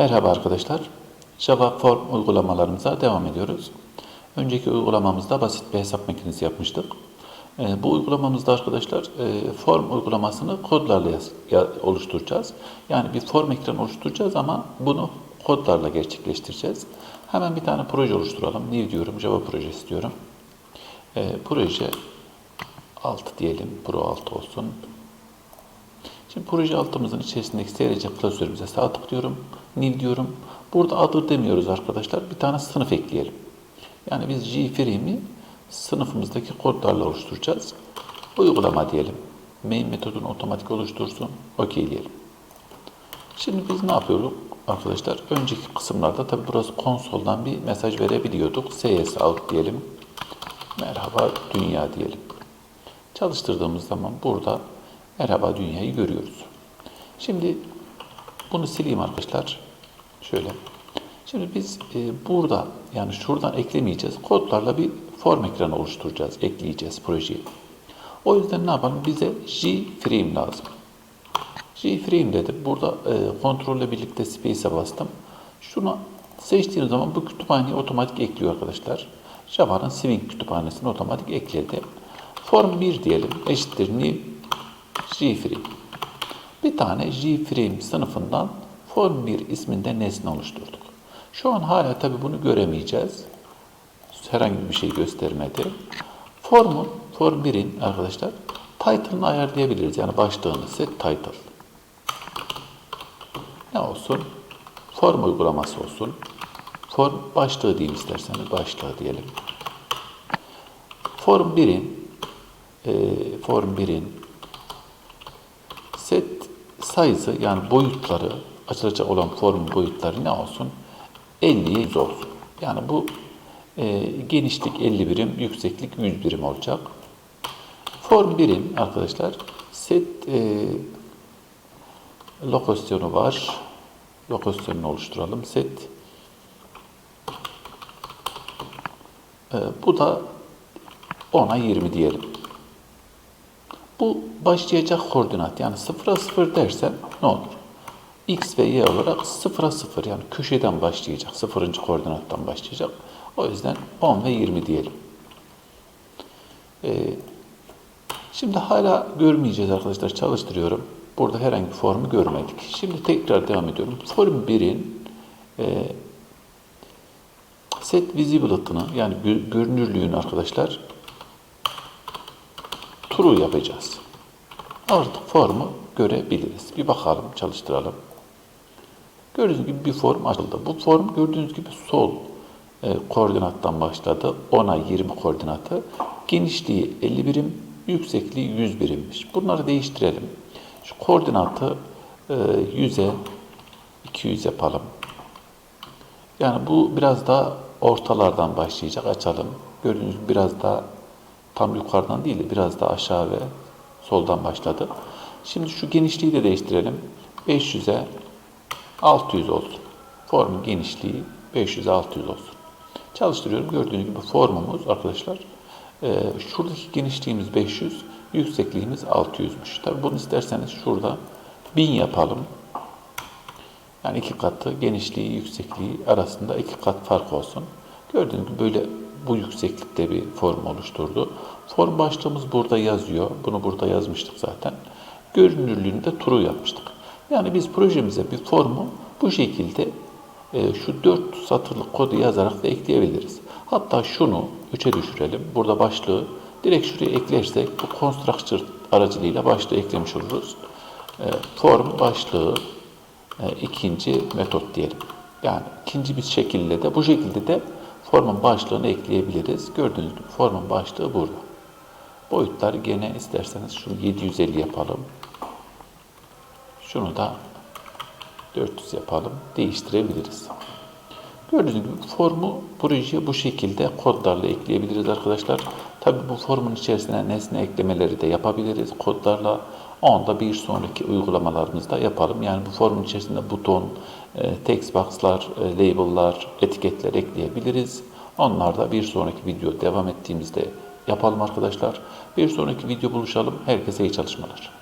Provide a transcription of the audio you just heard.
Merhaba arkadaşlar. Java Form uygulamalarımıza devam ediyoruz. Önceki uygulamamızda basit bir hesap makinesi yapmıştık. Ee, bu uygulamamızda arkadaşlar e, form uygulamasını kodlarla oluşturacağız. Yani bir form ekranı oluşturacağız ama bunu kodlarla gerçekleştireceğiz. Hemen bir tane proje oluşturalım. New diyorum, Java projesi diyorum. Ee, proje 6 diyelim, Pro 6 olsun. Şimdi proje altımızın içerisindeki SRC klasörümüze sağ tıklıyorum. New diyorum. Burada adı demiyoruz arkadaşlar. Bir tane sınıf ekleyelim. Yani biz JFrame'i sınıfımızdaki kodlarla oluşturacağız. Uygulama diyelim. Main metodunu otomatik oluştursun. OK diyelim. Şimdi biz ne yapıyoruz arkadaşlar? Önceki kısımlarda tabi burası konsoldan bir mesaj verebiliyorduk. CS out diyelim. Merhaba dünya diyelim. Çalıştırdığımız zaman burada merhaba dünyayı görüyoruz. Şimdi bunu sileyim arkadaşlar. Şöyle. Şimdi biz e, burada yani şuradan eklemeyeceğiz. Kodlarla bir form ekranı oluşturacağız. Ekleyeceğiz projeyi. O yüzden ne yapalım? Bize JFrame lazım. JFrame dedim. Burada e, kontrolle birlikte space'e bastım. Şunu seçtiğim zaman bu kütüphaneyi otomatik ekliyor arkadaşlar. Java'nın Swing kütüphanesini otomatik ekledi. Form 1 diyelim. Eşittir new JFrame. Bir tane JFrame sınıfından Form 1 isminde nesne oluşturduk. Şu an hala tabi bunu göremeyeceğiz. Herhangi bir şey göstermedi. Formun, Form 1'in arkadaşlar title'ını ayarlayabiliriz. Yani başlığını set title. Ne olsun? Form uygulaması olsun. Form başlığı diyeyim isterseniz başlığı diyelim. Form 1'in e, Form 1'in set size'ı yani boyutları açılacak olan form boyutları ne olsun? 50'ye 100 olsun. Yani bu e, genişlik 50 birim, yükseklik 100 birim olacak. Form 1'in arkadaşlar set e, lokasyonu var. Lokasyonunu oluşturalım. Set e, bu da 10'a 20 diyelim. Bu başlayacak koordinat yani 0'a 0 dersen ne olur? X ve Y olarak 0'a 0 yani köşeden başlayacak. 0. koordinattan başlayacak. O yüzden 10 ve 20 diyelim. Ee, şimdi hala görmeyeceğiz arkadaşlar. Çalıştırıyorum. Burada herhangi bir formu görmedik. Şimdi tekrar devam ediyorum. Form 1'in e, set visibility'ını yani gö- görünürlüğünü arkadaşlar true yapacağız. Artık formu görebiliriz. Bir bakalım, çalıştıralım. Gördüğünüz gibi bir form açıldı. Bu form gördüğünüz gibi sol e, koordinattan başladı. 10'a 20 koordinatı. Genişliği 50 birim, yüksekliği 100 birimmiş. Bunları değiştirelim. Şu koordinatı e, 100'e 200 yapalım. Yani bu biraz daha ortalardan başlayacak. Açalım. Gördüğünüz gibi biraz daha tam yukarıdan değil de biraz daha aşağı ve soldan başladı. Şimdi şu genişliği de değiştirelim. 500'e 600 olsun. Formun genişliği 500'e 600 olsun. Çalıştırıyorum. Gördüğünüz gibi formumuz arkadaşlar e, şuradaki genişliğimiz 500, yüksekliğimiz 600'müş. Tabi bunu isterseniz şurada 1000 yapalım. Yani iki katı genişliği, yüksekliği arasında iki kat fark olsun. Gördüğünüz gibi böyle bu yükseklikte bir form oluşturdu. Form başlığımız burada yazıyor. Bunu burada yazmıştık zaten. Görünürlüğünü de true yapmıştık. Yani biz projemize bir formu bu şekilde e, şu dört satırlık kodu yazarak da ekleyebiliriz. Hatta şunu 3'e düşürelim. Burada başlığı direkt şuraya eklersek bu constructor aracılığıyla başlığı eklemiş oluruz. E, form başlığı e, ikinci metot diyelim. Yani ikinci bir şekilde de bu şekilde de formun başlığını ekleyebiliriz. Gördüğünüz gibi formun başlığı burada. Boyutlar gene isterseniz şunu 750 yapalım. Şunu da 400 yapalım. Değiştirebiliriz. Gördüğünüz gibi formu projeye bu şekilde kodlarla ekleyebiliriz arkadaşlar. Tabi bu formun içerisine nesne eklemeleri de yapabiliriz kodlarla. Onu da bir sonraki uygulamalarımızda yapalım. Yani bu formun içerisinde buton, e, text box'lar, e, label'lar, etiketler ekleyebiliriz. Onlar da bir sonraki video devam ettiğimizde yapalım arkadaşlar. Bir sonraki video buluşalım. Herkese iyi çalışmalar.